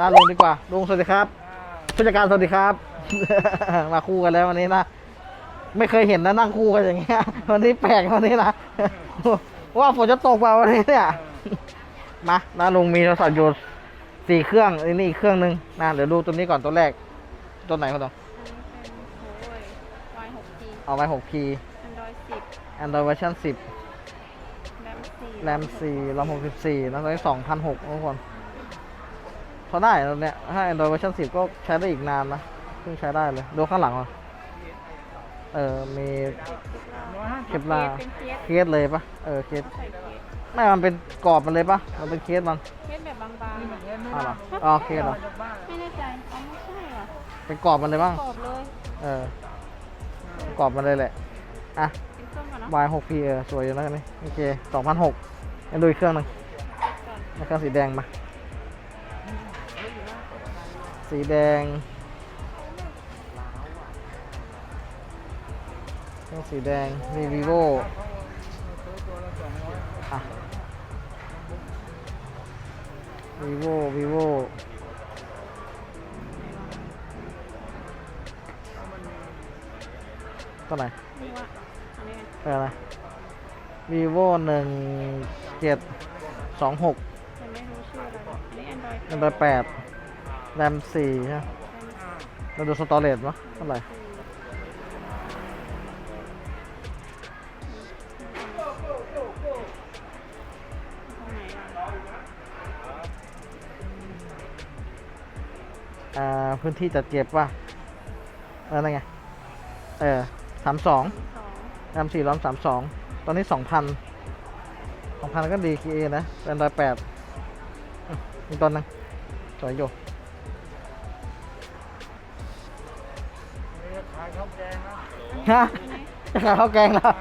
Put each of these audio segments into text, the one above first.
อ่าลุงดีกว่าลุงสวัสดีครับผู้จัดการสวัสดีครับ มาคู่กันแล้ววันนี้นะไม่เคยเห็นนะนั่งคู่กันอย่างเงี้ยวันนี้แปลกวันนี้นะว่าฝนจะตกเปล่าวันนี้เนี่ยมานะลุงมีโทรศัพท์อยู่สี่เครื่องอันนี้อีกเครื่องหนึ่งนะเดี๋ยวดูตัวนี้ก่อนตัวแรก ตัวไหนครับตัวอันนี้เป็นโอ้ย Y6G เอาไว้ 6P Android 10 Android เวอร์ชัน10แรม4แรม4รอม64แล้วตอนนี้2,006ทุกคน พอได้แล้วเนี่ยถ้า Android เวอร์ชัน10 ก็ใช้ได้อีกนานนะเพิ่งใช้ได้เลย ดูข้างหลังอะเออมีเคปลาร์เป็นเคสเคสเลยปะเออเคสใส่เคสไม่มันเป็นกรอบมันเลยปะมันเป็นเคสมันเคสแบบบางๆอะอ๋อเหรออ๋อเคสเหรอไม่แน่ใจอ๋อไม่ใช่เหรอเป็นกรอบมันเลยบ้างกรอบเลยเออกรอบมันเลยแหละอะ เป็นเครื่องก่อนเนาะ Y 6P เออสวยอยู่นะคันนี้โอเค2,006ให้ดูอีกเครื่องหนึงเช็คก่อนแล้วเครื่องสีแดงมา สีแดงเครื่องสีแดง มี vivo vivo vivo ตัวไหนไม่รู้ว่าอันนี้ไงเอออะไร vivo หนึ่งเจ็ดสองหกอันนี้ Android อันดับแปด แรมสี่ใช่เราดูสตอเรจมั้ยเท่าไหร่พื้นที่จัดเก็บป่ะเออนั่นไง เออสามสองสองแรมสี่ร้อมสามสอง ตอนนี้สองพันสองพันก็ดีคีเอนะ เป็นร้อยแปดอีกตอนนึงสวยอยู่ ฮะจะขายข้าวแกงแล้ว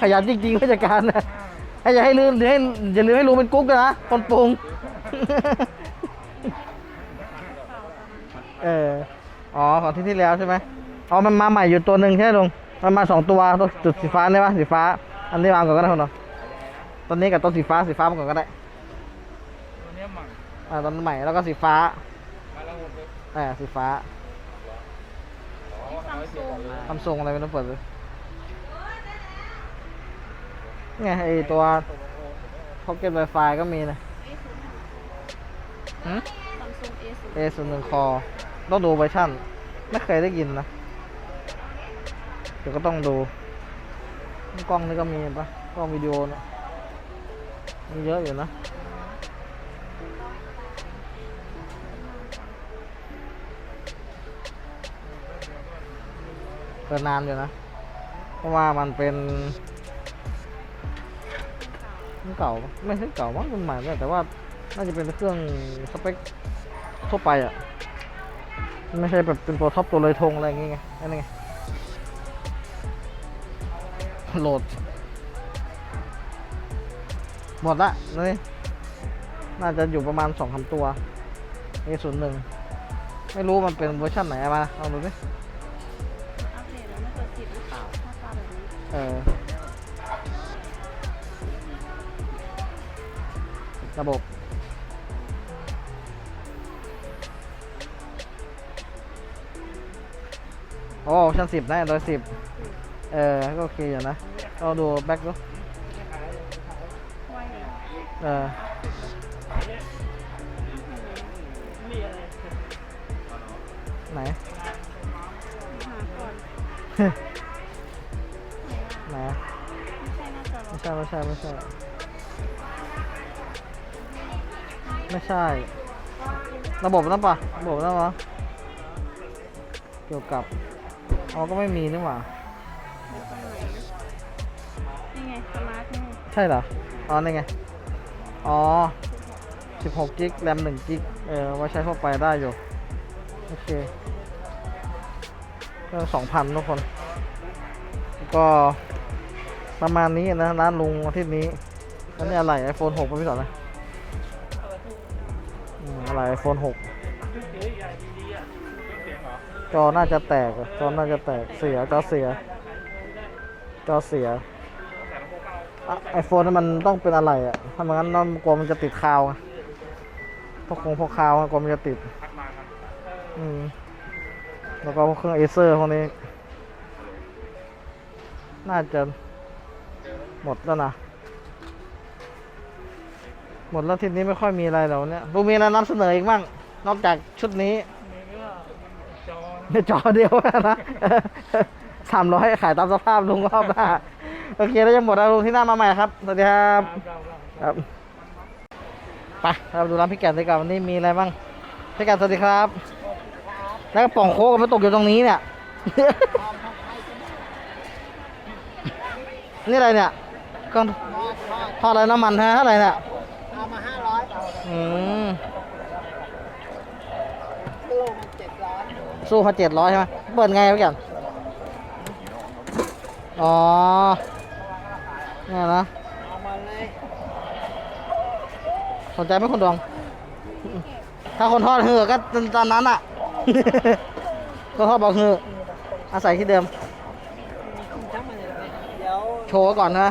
ขยันจริงๆผู้จัดการนะให้อย่าให้ลืมอย่าให้อย่าลืมให้รู้เป็นกุ๊กด้วยนะคนปรุง เออ อ๋อของที่ที่แล้วใช่ไหมอ๋อมันมาใหม่อยู่ตัวหนึ่งใช่ไหมลุง มันมาสองตัวตัวจุดสีฟ้าใช่ปะสีฟ้า อันนี้วางก่อนก็ได้คุณลุงตัวนี้กับตัวสีฟ้าสีฟ้ามาก่อนก็ได้ตัวเนี้ยใหม่อ่าตัวใหม่แล้วก็สีฟ้ามาแล้วหมดเลยอ่าสีฟ้านี่ซัมซุง ทำทรงอะไรไม่ต้องเปิดเลยไงไอตัวพ็อกเก็ตไวไฟก็มีนะหืมซัมซุง A เอศูนย์หนึ่งคอต้องดูเวอร์ชันไม่เคยได้ยินนะ เดี๋ยวก็ต้องดู กล้องนี่ก็มีปะกล้องวิดีโอนะมีเยอะอยู่นะ เปิดนานอยู่นะ เพราะว่ามันเป็นเก่าไม่ใช่เก่ามั้งมันใหม่ด้วยแต่ว่าน่าจะเป็นเครื่องสเปคทั่วไปอะไม่ใช่แบบเป็นตัวท็อปตัวเลยทงอะไรอย่างเงี้ยนั่นไงโหลด หมดละนี่น่าจะอยู่ประมาณสองพันตัว A ศูนย์หนึ่งไม่รู้มันเป็นเวอร์ชันไหนมาเอาดูดิ เออ ระบบ โอ้ชั้นสิบนะร้อยสิบเออ ก็โอเคอยู่นะเราดูแบ็คดูไว้เลยออไหนหาไหน ไม่ใช่ไม่ใช่ไม่ใช่ ไม่ใช่ ระบบนั่นปะระบบนั่นปะเกี่ยวกับอ๋อก็ไม่มีนี่หว่าไม่ตรงไหนนี่ไงสมาร์ทนี่ใช่เหรอ อ๋อนี่ไง อ๋อ 16กิกแรม1กิกเออไว่าใช้ทั่วไปได้อยู่ โอเคก็2,000ทุกคน ก็ ประมาณนี้นะร้านลุงอาทิตย์นี้อันนี้อะไร iPhone 6ป่ะพี่สอนนะอืมอะไร iPhone 6จอน่าจะแตกอะจอน่าจะแตกเสียจอเสียจอเสียไอโฟนมันต้องเป็นอะไรอะถ้าไม่งั้นน้องกลัวมันจะติดคาวไงพวกคงพวกคาวกลัวมันจะติด อืมแล้วก็พวกเครื่องเอเซอร์พวกนี้ น่าจะ หมดแล้วนะ หมดแล้วทีนี้ไม่ค่อยมีอะไรแล้วเนี่ยดูมีอะไรนำเสนออีกบ้าง นอกจากชุดนี้มีก็จอในจอเดียวนะสามร้อยขายตามสภาพลุงรอบหน้าโอเคแล้วยังหมดแล้วลุงที่หน้ามาใหม่ครับ สวัสดีครับเราเราครับไปเราดูร้านพี่แก่นดีกว่าวันนี้มีอะไรบ้างพี่แก่นสวัสดีครับ แล้วกระป๋องโค้กมันตกอยู่ตรงนี้เนี่ย นี่อะไรเนี่ย ก็ทอดอะไรน้ำมันฮะเท่าไหร่เนี่ยเอามาห้าร้อยอืมกิโลมันเจ็ดร้อยสู้มาเจ็ดร้อยใช่ไหมเปิดไงพี่แก่นอ๋อเนี่ยนะเอามาเลยสนใจไหมคนดวง ถ้าคนทอดเหือะก็ตอนนั้นอะ ก็ทอดบอกเหือะอาศัยที่เดิมทั้งมาเลยเดี๋ยว โชว์ไว้ก่อนนะ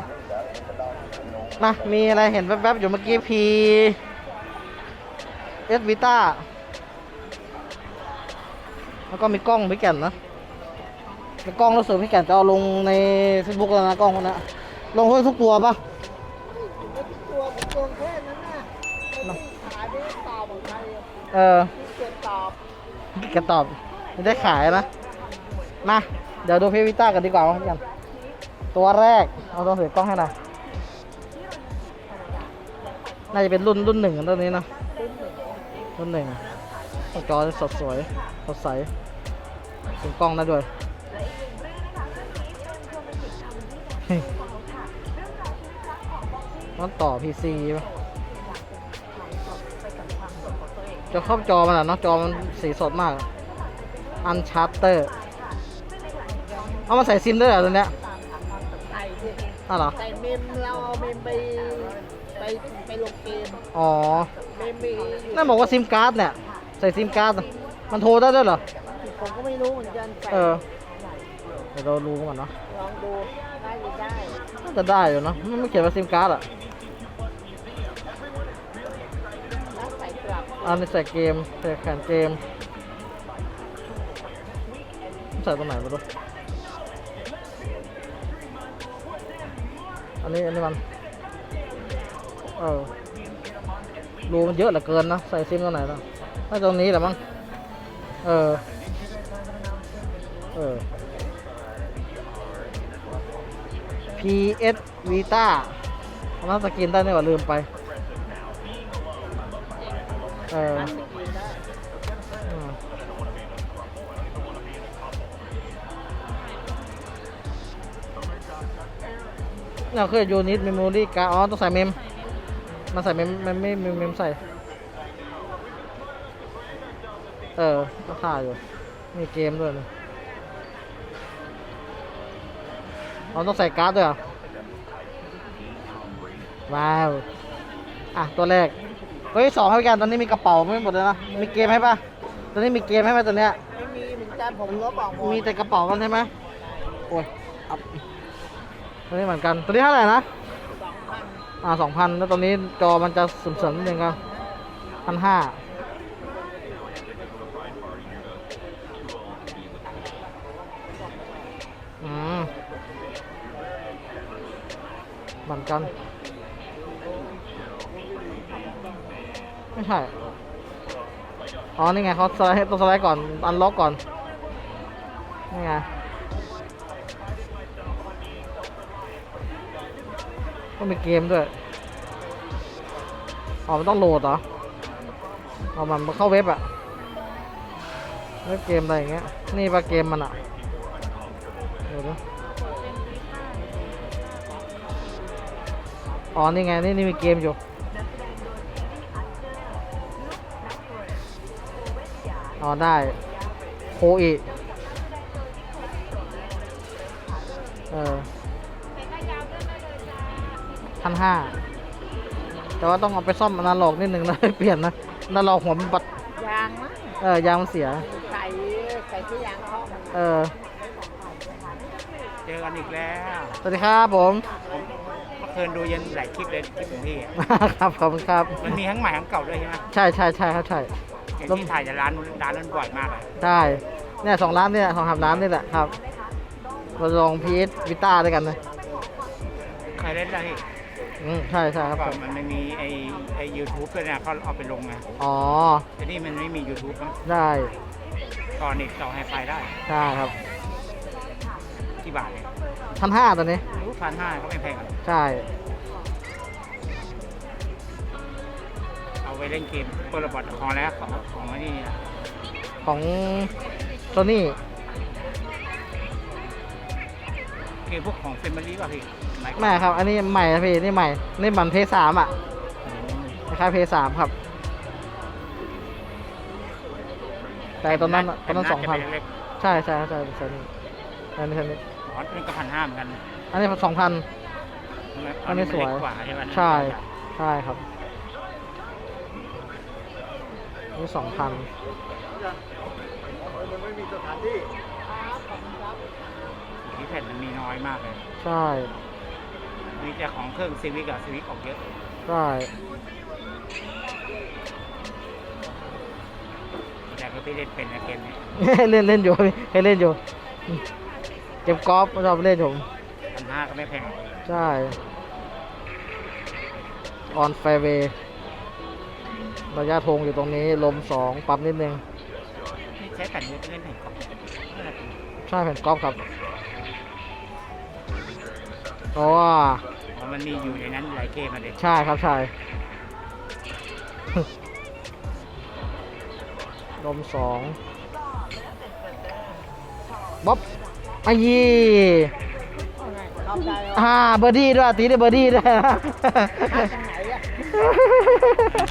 มามีอะไรเห็นแวบๆอยู่เมื่อกี้พีเอสวิต้าแล้วก็มีกล้องพี่แก่นนะมีกล้องแล้วเสือพี่แก่นจะเอาลงใน Facebook แล้วนะกล้องพวกนั้นลงให้ทุกตัวปะตัวตัวแค่นั้นน่ะไม่ขายไม่ได้ตอบของใครเออที่เก็บตอบแกตอบไม่ได้ขายนะมาเดี๋ยวดูพีวิต้ากันดีกว่าว่าพี่แก่นตัวแรกเอาตัวถือกล้องให้หน่อย น่าจะเป็นรุ่นรุ่นหนึ่งอันตัวนี้นะรุ่นหนึ่งจอสดสวยสดใสเป็นกล้องได้ด้วยต้องต่อ PC ป่ะจะเข้าจอมันอะเนาะจอมันสีสดมาก อันชาร์เตอร์ เอามาใส่ซิมด้วยเหรอตัวเนี้ยใส่ดิอ้าวเหรอ ใส่เมมเราเอาเมมไปไปไป ลงเกมอ๋อเมมมีอยู่นั่นบอกว่าซิมการ์ดเนี่ย ใส่ซิมการ์ดอะมันโทรได้ด้วยเหรอ ผมก็ไม่รู้เหมือนกันใส่เออ เดี๋ยวเรารู้ก่อนเนาะ ลองดูได้หรือได้น่าจะได้อยู่เนอะมันไม่เขียนว่าซิมการ์ดอะแล้วใส่กลับอันนี้ใส่เกมใส่แขนเกม ใส่ตรงไหนไม่รู้อันนี้อันนี้มันเออรูมันเยอะเหลือเกินนะใส่ซิมตรงไหนแล้วน่าจะตรงนี้แหละมั้งเออเออ PS Vita เอามาสกินได้นี่หว่าลืมไปเออนได้อืมเราเคยยูนิตเมมโมรี่การ์อ๋อต้องใส่เมม มาใส่เมมเมมไม่เมมเมมใส่ เออก็ถ่ายอยู่ มีเกมด้วยนะเราต้องใส่การ์ดด้วยเหรอว้าว อะ ตัวแรก เฮ้ยสองให้กันตอนนี้มีกระเป๋าไม่หมดเลยนะ มีเกมให้ปะตอนนี้มีเกมให้ไหมตอนเนี้ยไม่มีเหมือนกันผมก็บอกหมดมีแต่กระเป๋ากันใช่ไหมโอ้ยอับตัวนี้เหมือนกัน ตัวนี้เท่าไหร่นะสองพัน อ่าสองพันแล้วตอนนี้จอมันจะเสริมๆนิดนึงครับพันห้าอืมเหมือนกัน ไม่ใช่ อ๋อ นี่ไงเขาสไลด์ต้องสไลด์ก่อน อันล็อกก่อน นี่ไง ต้องมีเกมด้วยอ๋อมันต้องโหลดเหรอเอามันมาเข้าเว็บอะเว็บเกมอะไรอย่างเงี้ย นี่ปะเกมมันอะเดี๋ยวนะอ๋อ นี่ไง นี่นี่มีเกมอยู่อ๋อได้โคอีเออ ห้าแต่ว่าต้องเอาไปซ่อมอนาล็อกนิดนึงนะเปลี่ยนนะอนาล็อกหัวมันบัดยางมั้งเออยางมันเสีย ใส่ใส่ที่ยางเข้ามันเออ เจอกันอีกแล้ว สวัสดีครับผมมาเพลินดูยันหลายคลิปเลยคลิปของพี่อะครับขอบคุณครับ มันมีทั้งใหม่ทั้งเก่าด้วยใช่ไหมใช่ใช่ใช่ครับใช่ เห็นที่ถ่ายจากร้านนู้นร้านนั้นบ่อยมากเลยใช่ เนี่ยสองร้านเนี่ยสองสามร้านนี่แหละครับเราลองพีทวิต้าด้วยกันนะเคยเล่นแล้วพี่ อืมใช่ใช่ครับก่อนมันไม่มีไอไอยูทูบด้วยนะเขาเอาไปลงไงอ๋อ แต่นี่มันไม่มี YouTube มั้งได้ก่อนอีกต่อไฮไฟได้ใช่ครับกี่บาทเนี่ยพันห้าตัวนี้ รู้พันห้าก็ไม่แพงอะใช่เอาไปเล่นเกมตัวระบอดของแล้วของของอันนี่นะของโซนี่ เกมพวกของเฟมิลี่ป่ะพี่หมายไม่ครับ อันนี้ใหม่นะพี่นี่ใหม่นี่มันเพสามอะคล้ายๆเพสามครับ แต่ตอนนั้นอะตอนนั้นสองพันเล็กใช่ใช่ใช่ใช่นี่อันนี้อันนี้ๆอ๋อนี่ก็พันห้าเหมือนกันอันนี้สองพัน อันนี้สวย เล็กกว่าใช่ไหมใช่ใช่ครับนี่สองพันที่แผ่นมันมีน้อยมากเลยใช่มีแต่ของเครื่องซีวิกกับซีวิกออกเยอะใช่แต่ก็พี่เล่นเป็นนะเกมนี้เล่นเล่นอยู่พี่เคยเล่นอยู่เก็บกอล์ฟชอบเล่นอยู่พันห้าก็ไม่แพงใช่ออนไฟเวย์ระยะธงอยู่ตรงนี้ ลมสองปรับนิดนึงนี่ใช้แผ่นนี้เล่นแผ่นกล่องนั่นแหละพี่ใช่แผ่นกอล์ฟครับ โอ้อ๋อมันมีอยู่ในนั้นหลายเกมอะเด็กใช่ครับใช่ ลมสองบ๊อบไอ้ยี่ทำได้เหรออ่าเบอร์ดี้ด้วยตีได้เบอร์ดี้ด้วยข้างไหนอะ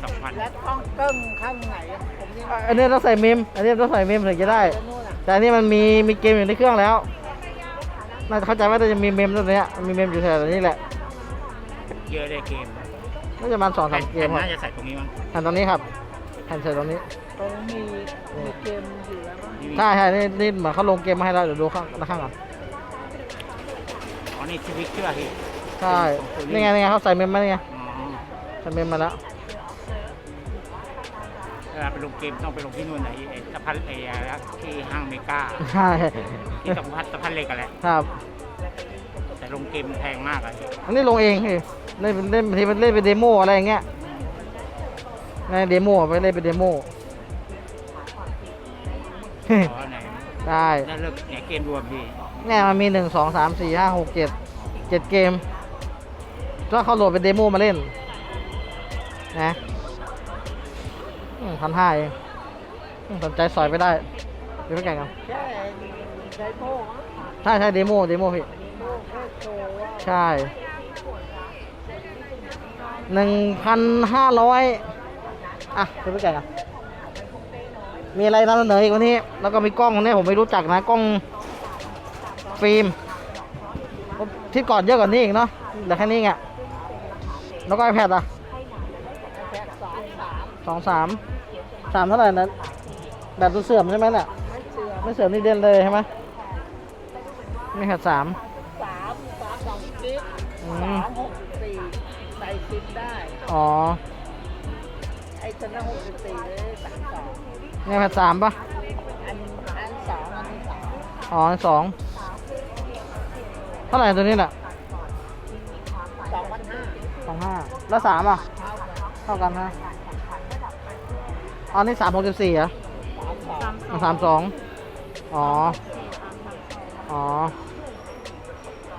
สองพันและต้องเกิ้งข้างไหนอะผมนี่อันนี้ต้องใส่เมม อันนี้ต้องใส่เมมถึงจะได้เดี๋ยวนู่นอะ แต่อันนี้มันมีมีเกมอยู่ในเครื่องแล้ว น่าจะเข้าใจว่าจะมีเมมตัวเนี้ยมันมีเมมอยู่แถวนี้แหละเยอะเลยเกมน่าจะประมาณสองสามเกแผ่มนครับน่าจะใส่ตรงนี้มั้งแผ่นตรงนี้ครับแผ่นใส่ตรงนี้ตรงมีมีเกมอยู่แล้วมั้งนี่มีใช่ใช่นี่นี่เหมือนเขาลงเกมมาให้เราเดี๋ยวดูข้างข้างก่อนอ๋อนี่ซีวิกเชื่อพี่ใช่นี่ไงนี่ไงเขาใส่เมมมานี่ไงอ๋อใส่เมมมาแล้ว เวลาไปลงเกมต้องไปลงที่นู่นไหนไอ้สะพานไอ้อะไรนะที่ห้างเมกาใช่ที่สะพานสะพานเหล็กกันแหละครับแต่ลงเกมแพงมากอะอันนี้ลงเองพี่เล่นเป็นเล่นบางทีมันเล่นเป็นเดโมอะไรอย่างเงี้ยในเดโมไปเล่นเป็นเดโมอ๋อไหนได้นั่นเลิกไหนเกมรวมพี่เนี่ยมันมีหนึ่งสองสามสี่ห้าหกเจ็ดเจ็ดเกมก็เขาโหลดเป็นเดโมมาเล่นนะ พันห้าเองอืมสนใจสอยไปได้เดี๋ยวไปแข่งกันแค่ไดโม่มั้งใช่ใช่เดโมเดโมพี่โม่แค่โชว์ว่าใช่หนึ่งพันห้าร้อยอะเดี๋ยวไปแข่งกันมีอะไรนำเสนออีกวันนี้ แล้วก็มีกล้องเนี่ยผมไม่รู้จักนะกล้องฟิล์มที่ก่อนเยอะกว่านี้อีกเนาะเหลือแค่นี้ไงแล้วก็ไอแพดอะแค่สองสาม สองสามสามเท่าไหร่นะแบบตัวเสื่อมใช่ไหมเนี่ยไม่เชื่อไม่เสื่อมนี่เด่นเลยใช่ไหมนี่แพดสามสามสามสองกิกอืสามมหกสิบสี่ใส่ซิมได้ อ๋อ ไอ้ตัวนั้นหกสิบสี่เลยสามสองนี่แพดสามปะอันอันสองอันนี้สองอ๋ออันสองเท่าไหร่ตัวนี้แหละสองพันห้าสองห้าแล้วสามอะ เท่ากันเท่ากันนะ อ๋อนี่สามหกสิบสี่อะสามสองสามสองอ๋อ อ๋อ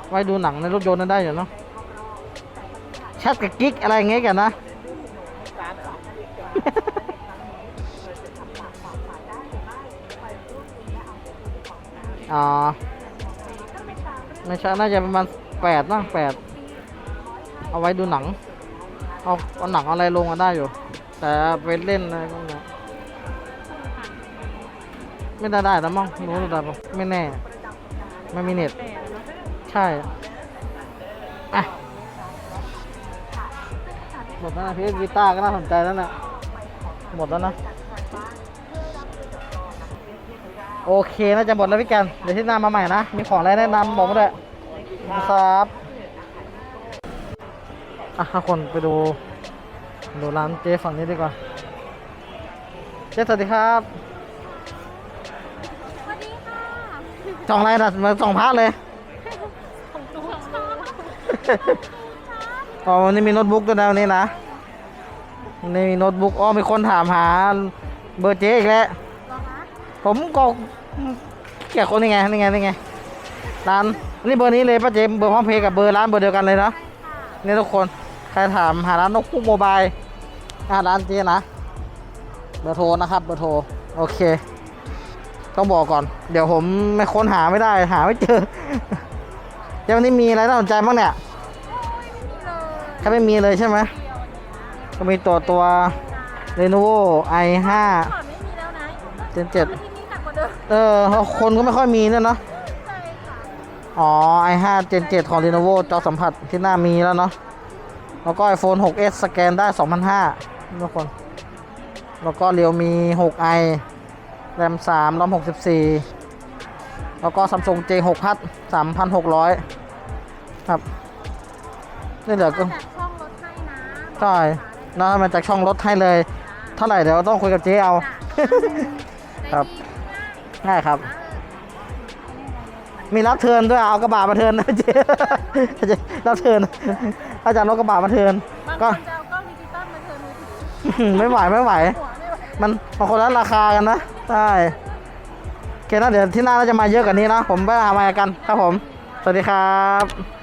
ไว้ดูหนังในรถยนต์นั้นได้อยู่เนาะแชทกับกิ๊กอะไรอย่างเงี้ยกันนะสามสองอ๋อ ไม่ใช่ น่าจะประมาณแปดนะแปด เอาไว้ดูหนัง เอาเอาหนังเอาอะไรลงมาได้อยู่ แต่ไปเล่นอะไรก็ไม่ไม่ได้ได้แล้วมั้งไม่รู้ได้ปะไม่แน่ ไม่มีเน็ต ใช่อะหมดแล้วนะพี่กีตาร์ก็น่าสนใจแล้วนะหมดแล้วนะ โอเคน่าจะหมดแล้วพี่กัน เดี๋ยวที่หน้ามาใหม่นะ มีของอะไรแนะนำบอกมาด้วยครับอะทุกคนไปดู ดูร้านเจ๊ฝั่งนี้ดีกว่า เจ๊สวัสดีครับสวัสดีค่ะจองอะไรนะมาจองพระเลย ของตัวชอบอ๋อวันนี้มีโน้ตบุ๊กด้วยนะวันนี้นะวันนี่มีโน้ตบุ๊กอ๋อมีคนถามหาเบอร์เจ๊อีกแล้ว เหรอคะผมก็เกี่ยวคนนี่ไงนี่ไงนี่ไงร้านนี่เบอร์นี้เลยป้าเจมเบอร์พร้อมเพย์กับเบอร์ร้านเบอร์เดียวกันเลยนะ ใช่ค่ะนี่ทุกคน ใครถามหาร้านนกคู่โมบาย อ่าร้านเจ๊นะ เบอร์โทรนะครับ เบอร์โทร โอเค ต้องบอกก่อน เดี๋ยวผมไม่ค้นหาไม่ได้ หาไม่เจอเดี๋ยววันนี้มีอะไรน่าสนใจบ้างเนี่ยถ้าไม่มีเลยใช่ไหม ก็มีตัวตัว Lenovo i5 ก่อนไม่มีแล้วนะ Gen 7ที่นี่หนักกว่าเดิมเออ คนก็ไม่ค่อยมีเนี่ยเนาะใช่ค่ะอ๋อ i5 Gen 7ของ Lenovo จอสัมผัสที่หน้ามีแล้วเนาะ แล้วก็ iPhone 6s สแกนได้ 2,500ทุกคน แล้วก็ Realme 6i RAM 3 ROM 64 แล้วก็ Samsung J6 Plus 3,600 ครับ นี่เดี๋ยวก็จากช่องรถให้นะใช่แล้วมาจากช่องรถให้เลย เท่าไหร่เดี๋ยวต้องคุยกับเจ๊เอา ครับง่ายครับ มีรับเทิร์นด้วย เอากระบะมาเทิร์นนะเจ๊เจ๊รับเทิร์น อาจารย์รถกระบะมาเทิร์นบางคก็นจะเอากล้องดิจิตอลมาเทิร์นมือถือไม่ไหวไม่ไหวหัวไม่ไหวมันบางคนละราคากันนะใช่โอเคนะเดี๋ยวที่หน้าน่าจะมาเยอะกว่านี้นะผมไปหามากันครับผม สวัสดีครับ